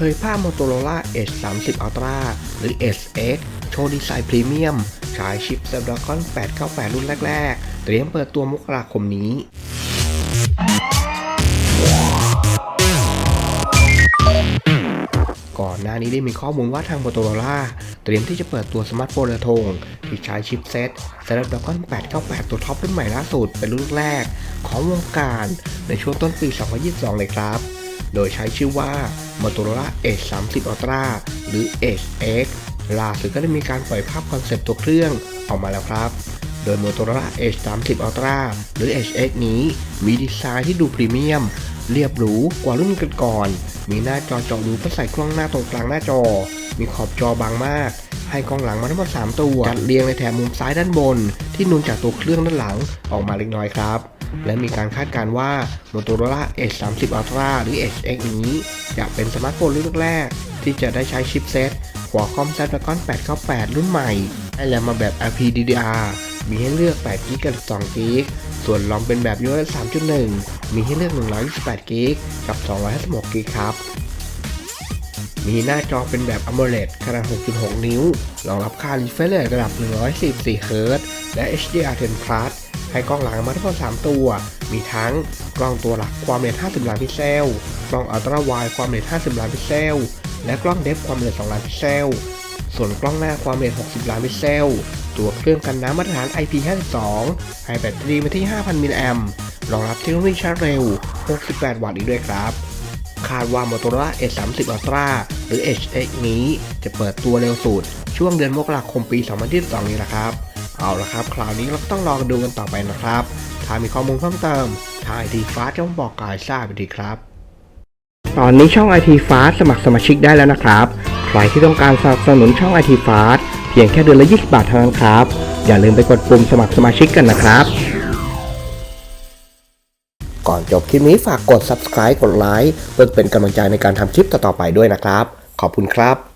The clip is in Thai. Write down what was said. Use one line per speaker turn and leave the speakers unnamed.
เผยภาพ Motorola Edge 30 Ultra หรือ Edge X โชว์ดีไซน์พรีเมียมใช้ชิป Snapdragon 898 รุ่นแรก ๆ เตรียมเปิดตัวมกราคมนี้ก่อนหน้านี้ได้มีข้อมูลว่าทาง Motorola เตรียมที่จะเปิดตัวสมาร์ทโฟนระทงที่ใช้ชิปเซ็ต Snapdragon 898 ตัวท็อปรุ่นใหม่ล่าสุดเป็นรุ่นแรกของวงการในช่วงต้นปี 2022 เลยครับ โดยใช้ชื่อว่า Motorola Edge 30 Ultra หรือ Edge X ล่าสุดก็ได้มีการปล่อยภาพคอนเซปต์ตัวเครื่องออกมาแล้วครับ โดย Motorola Edge 30 Ultra หรือ Edge X นี้มีดีไซน์ที่ดูพรีเมียม เรียบหรูกว่ารุ่นก่อนๆมีหน้าจอเจาะรูเพื่อใส่กล้องหน้าตรงกลางหน้าจอ มีขอบจอบางมากให้กล้องหลังมาทั้งหมด3ตัวจัดเรียงในแถบมุมซ้ายด้านบน ที่นูนจากตัวเครื่องด้านหลังออกมาเล็กน้อยครับ และมีการคาดการณ์ว่า Motorola Edge 30 Ultra หรือ Edge X นี้ จะเป็นสมาร์ทโฟนรุ่นแรก ที่จะได้ใช้ชิปเซ็ต Qualcomm Snapdragon 898 รุ่นใหม่ให้แรมมาแบบ LPDDR มีให้เลือก8 g b กับ12 g b ส่วนลอมเป็นแบบ UFS 3.1 มีให้เลือก 128 g b กับ 256 g b ครับมีหน้าจอเป็นแบบ AMOLED ขนาด 6.6 นิ้ว รองรับค่า refresh rate ระดับ 144 Hz และ HDR10 Plus ให้กล้องหลังมาทั้งหมด3ตัว มีทั้งกล้องตัวหลักความละเอียด 50 ล้านพิกเซล กล้องอัลตร้าไวด์ความละเอียด 50 ล้านพิกเซล และกล้องเดฟความละเอียด 2 ล้านพิกเซล ส่วนกล้องหน้าความละเอียด 60 ล้านพิกเซล ตัวเครื่องกันน้ำมาตรฐาน IP52 ให้แบตเตอรี่มาที่ 5,000 มิลลิแอมป์รองรับเทคโนโลยีชาร์จเร็ว 68 วัตต์อีกด้วยครับคาดว่า Motorola Edge 30 Ultra หรือ Edge X นี้จะเปิดตัวเร็วสุด ช่วงเดือนมกราคมปี 2022 นี้แหละครับ เอาละครับ คราวนี้เราก็ต้องรอกันดูกันต่อไปนะครับ ถ้ามีข้อมูลเพิ่มเติมทางไอทีฟ้าจะมาบอกกายทราบไปทีครับ ตอนนี้ช่อง IT Fast สมัครสมาชิกได้แล้วนะครับ ใครที่ต้องการสนับสนุนช่อง IT Fast เพียงแค่เดือนละ 20 บาทเท่านั้นครับ อย่าลืมไปกดปุ่มสมัครสมาชิกกันนะครับ ก่อนจบคลิปนี้ฝากกด subscribe กดไลค์เพื่อเป็นกำลังใจในการทำคลิปต่อๆไปด้วยนะครับ ขอบคุณครับ